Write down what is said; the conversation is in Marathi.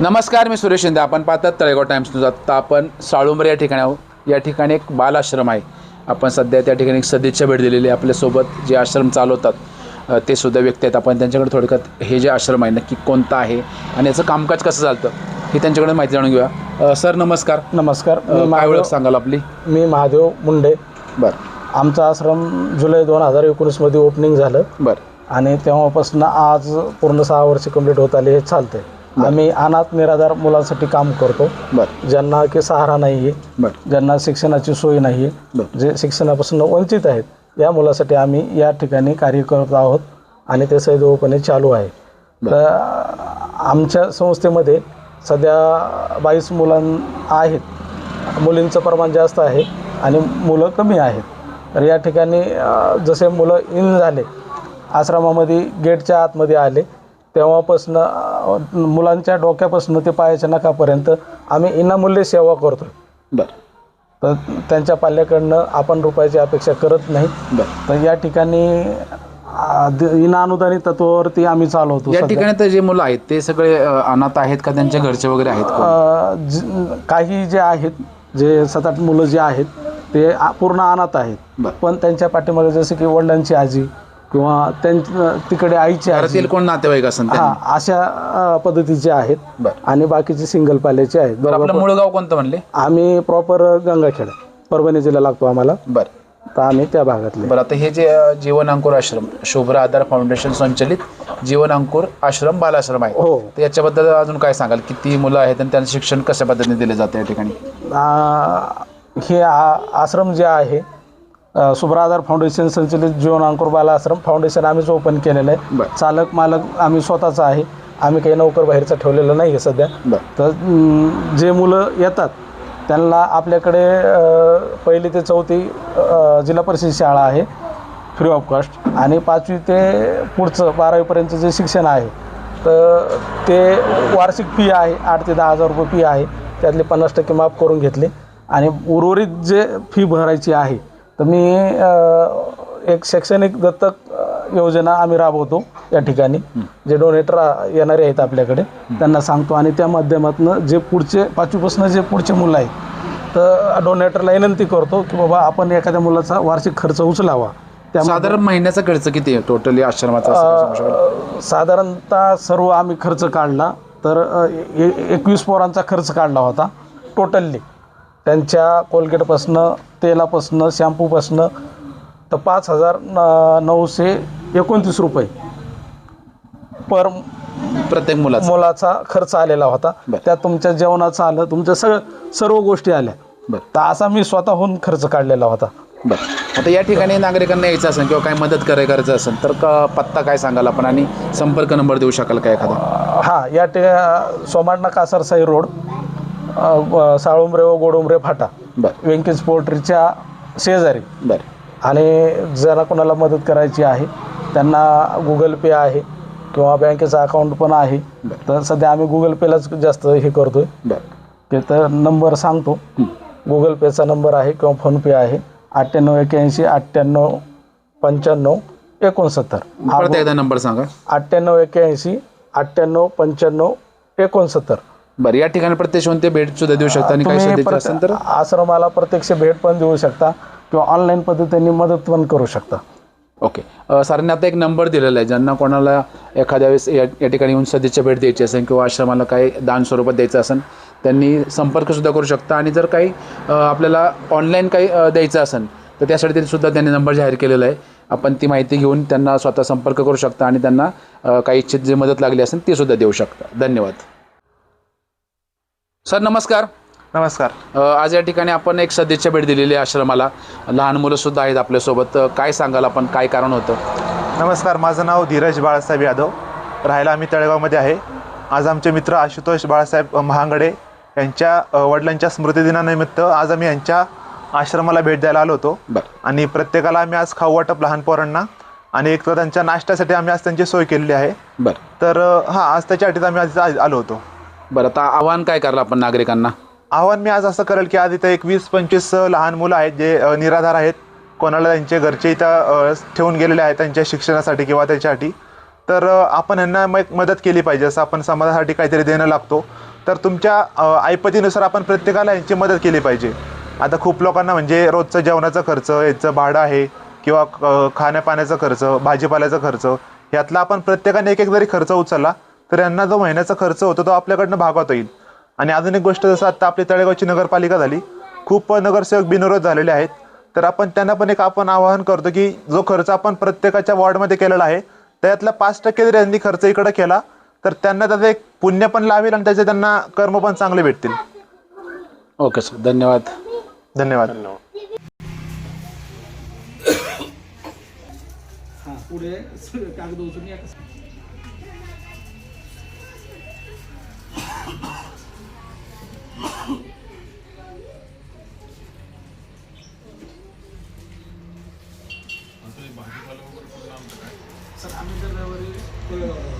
नमस्कार मी सुरेश शिंदे. आपण पाहतात तळेगाव टाइम्स न्यूज. आत्ता आपण साळुंबरे या ठिकाणी आहोत. या ठिकाणी एक बाल आश्रम आहे. आपण सध्या त्या ठिकाणी एक सदिच्छा भेट दिलेली आहे. आपल्यासोबत जे आश्रम चालवतात ते सुद्धा व्यक्ती आहेत. आपण त्यांच्याकडे थोडक्यात हे जे आश्रम आहे नक्की कोणतं आहे आणि याचं कामकाज कसं चालतं हे त्यांच्याकडे माहिती जाणून घेऊया. सर नमस्कार. नमस्कार. काय ओळख सांगाल आपली? मी महादेव मुंडे. बरं. आमचा आश्रम जुलै दोन हजार एकोणीसमध्ये ओपनिंग झालं. बरं. आणि तेव्हापासून आज पूर्ण सहा वर्ष कंप्लीट होत आले हे चालतंय. आम्ही अनाथ निराधार मुलांसाठी काम करतो. बरं. ज्यांना की सहारा नाही आहे ज्यांना शिक्षणाची सोय नाही आहे जे शिक्षणापासून वंचित आहेत या मुलासाठी आम्ही या ठिकाणी कार्य करत आहोत आणि ते सैदोपणे चालू आहे. तर आमच्या संस्थेमध्ये सध्या बावीस मुलां आहेत. मुलींचं प्रमाण जास्त आहे आणि मुलं कमी आहेत. तर या ठिकाणी जसे मुलं इन झाले आश्रमामध्ये गेटच्या आतमध्ये आले तेव्हापासनं मुलांच्या डोक्यापासून ते पायाच्या नखापर्यंत आम्ही इनामूल्य सेवा करतो बरं. तर त्यांच्या पाल्याकडनं आपण रुपयाची अपेक्षा करत नाही. बरं. तर या ठिकाणी आ, द- विना अनुदानित तत्वावरती आम्ही चालवतो या. ठिकाणी तर जे मुलं आहेत ते सगळे अनाथ आहेत का? त्यांच्या घरचे वगैरे आहेत काही जे आहेत जे सात आठ मुलं जे आहेत ते पूर्ण अनाथ आहेत. पण त्यांच्या पाठीमागे जसे की वडिलांची आजी किंवा त्यां तिकडे आईची घरातील कोण नातेवाईक असेल हा अशा अ, पद्धतीचे आहेत. बरं. आणि बाकीचे सिंगल पाल्याचे आहेत. बरं आपलं मूळ गाव कोणतं म्हणले? आम्ही प्रॉपर गंगाखेड. परभणी जिल्हा लागतो आम्हाला. बरं. तर आम्ही त्या भागातले. बरं आता हे जे अ, जीवन अंकुर आश्रम शुभ्र आधार फाउंडेशन संचलित जीवन अंकुर आश्रम बालाश्रम आहे. हो. तर याच्याबद्दल अजून काय सांगाल? किती मुलं आहेत आणि त्यांचं शिक्षण कशा पद्धतीने दिले जाते या ठिकाणी? आ, हे आ- आश्रम जे आहे अ, सुभ्राधार फाउंडेशन संचलित जीवन अंकुर बाला आश्रम फाउंडेशन आम्हीच ओपन केलेलं आहे. बरं. चालक मालक आम्ही स्वतःच आहे. आम्ही काही नोकर बाहेरचं ठेवलेलं नाही आहे सध्या. बरं. तर अं, जे मुलं येतात त्यांना आपल्याकडे अ, पहिली ते चौथी अ, जिल्हा परिषद शाळा आहे फ्री ऑफ कॉस्ट आणि पाचवी ते पुढचं बारावीपर्यंतचं जे शिक्षण आहे तर ते वार्षिक फी आहे आठ ते दहा हजार रुपये फी आहे. त्यातले पन्नास टक्के माफ करून घेतले. आणि उर्वरित जे फी भरायची आहे तर मी एक शैक्षणिक दत्तक योजना आम्ही राबवतो या ठिकाणी जे डोनेटर येणारे आहेत आपल्याकडे त्यांना सांगतो आणि त्या माध्यमातून जे पुढचे पाचवीपासून जे पुढचे मुलं आहेत तर डोनेटरला विनंती करतो की बाबा आपण एखाद्या मुलाचा वार्षिक खर्च उचलावा. त्या साधारण महिन्याचा खर्च किती आहे टोटली आश्रमाचा साधारणतः सर्व आम्ही खर्च काढला तर एकवीस पोरांचा खर्च काढला होता टोटली त्यांच्या कोलगेटपासनं तेलापासनं शॅम्पूपासनं तर पाच हजार न- नऊशे एकोणतीस रुपये पर प्रत्येक मुलाचा. मुलाचा खर्च आलेला होता. बरं. त्यात तुमच्या जेवणाचं आलं तुमच्या सगळं सर्व गोष्टी आल्या. बरं. तर असा मी स्वतःहून खर्च काढलेला होता. बरं. आता या ठिकाणी नागरिकांना यायचं असेल किंवा काही मदत कराय करायचं असेल तर क- पत्ता काय सांगाल आपण आणि संपर्क नंबर देऊ शकाल का एखादा? हां या टे सोमाडणा कासारसाई रोड. साळुंबरे व गोडुंबरे फाटा बरं. व्यंकेश पोल्ट्रीच्या शेजारी. बरं. आणि जरा कोणाला मदत करायची आहे त्यांना गुगल पे आहे किंवा बँकेचं अकाउंट पण आहे. तर सध्या आम्ही गुगल पेलाच जास्त हे करतोय. ते तर नंबर सांगतो. गुगल पेचा नंबर आहे किंवा फोनपे आहे. अठ्ठ्याण्णव एक्याऐंशी अठ्ठ्याण्णव पंच्याण्णव एकोणसत्तर. हा एकदा नंबर सांगा. अठ्ठ्याण्णव एक्याऐंशी अठ्ठ्याण्णव पंच्याण्णव एकोणसत्तर. बरं या ठिकाणी प्रत्यक्ष येऊन ते भेट सुद्धा देऊ शकता आणि काही तुम्ही सध्याचे असेल तर? आश्रमाला प्रत्यक्ष भेट पण देऊ शकता किंवा ऑनलाईन पद्धतीने मदत पण करू शकता. ओके. अ, सरांनी आता एक नंबर दिलेला आहे. ज्यांना कोणाला एखाद्या वेळेस या या ठिकाणी येऊन सदिच्छा भेट द्यायची असेल किंवा आश्रमाला काही दान स्वरूपात द्यायचं असेल त्यांनी संपर्कसुद्धा करू शकता. आणि जर काही अ, आपल्याला ऑनलाईन काही अ, द्यायचं असेल तर त्यासाठी त्यांनी सुद्धा त्यांनी नंबर जाहीर केलेला आहे. आपण ती माहिती घेऊन त्यांना स्वतः संपर्क करू शकता आणि त्यांना अ, काही इच्छित जी मदत लागली असेल ती सुद्धा देऊ शकता. धन्यवाद. सर नमस्कार. नमस्कार. अ, आज या ठिकाणी आपण एक सदिच्छा भेट दिलेली आहे आश्रमाला. लहान मुलंसुद्धा आहेत आपल्यासोबत. अ, काय सांगाल आपण? काय कारण होतं? नमस्कार माझं नाव धीरज बाळासाहेब यादव. राहायला आम्ही तळेगावमध्ये आहे. आज आमचे मित्र आशुतोष बाळासाहेब महांगडे यांच्या अ, वडिलांच्या स्मृतिदिनानिमित्त आज आम्ही यांच्या आश्रमाला भेट द्यायला आलो होतो. बरं. आणि प्रत्येकाला आम्ही आज खाऊ वाटप लहान पोरांना आणि एक तर त्यांच्या नाश्त्यासाठी आम्ही आज त्यांची सोय केलेली आहे. बरं. तर अ, हां आज त्याच्यासाठी आम्ही आज आज आलो होतो. बरं आता आव्हान काय करलं आपण नागरिकांना? आव्हान मी आज असं करेल की आज इथं एक वीस पंचवीस लहान मुलं आहेत जे अ, निराधार आहेत. कोणाला त्यांचे घरचे इथं अ, ठेवून गेलेले आहेत त्यांच्या शिक्षणासाठी किंवा त्याच्यासाठी. तर अ, आपण यांना मग मदत केली पाहिजे असं आपण समाजासाठी काहीतरी देणं लागतो. तर तुमच्या अ, ऐपतीनुसार आपण प्रत्येकाला यांची मदत केली पाहिजे. आता खूप लोकांना म्हणजे रोजचं जेवणाचा खर्च याचं भाडं आहे किंवा अ, खाण्यापाण्याचा खर्च भाजीपाल्याचा खर्च यातला आपण प्रत्येकाने एक एक जरी खर्च उचलला तर यांना जो महिन्याचा खर्च होतो तो आपल्याकडनं भागवता येईल. आणि अजून एक गोष्ट जसं आता आपली तळेगावची नगरपालिका झाली खूप नगरसेवक बिनविरोध झालेले आहेत. तर आपण त्यांना पण एक आपण आवाहन करतो की जो खर्च आपण प्रत्येकाच्या वॉर्डमध्ये केलेला आहे त्यातला पाच टक्के जरी यांनी खर्च इकडं केला तर त्यांना त्याचं एक पुण्य पण लावेल आणि त्याचे त्यांना कर्म पण चांगले भेटतील. ओके सर धन्यवाद. धन्यवाद. पुढे कागद उचलून सर आम्ही जर रविवारी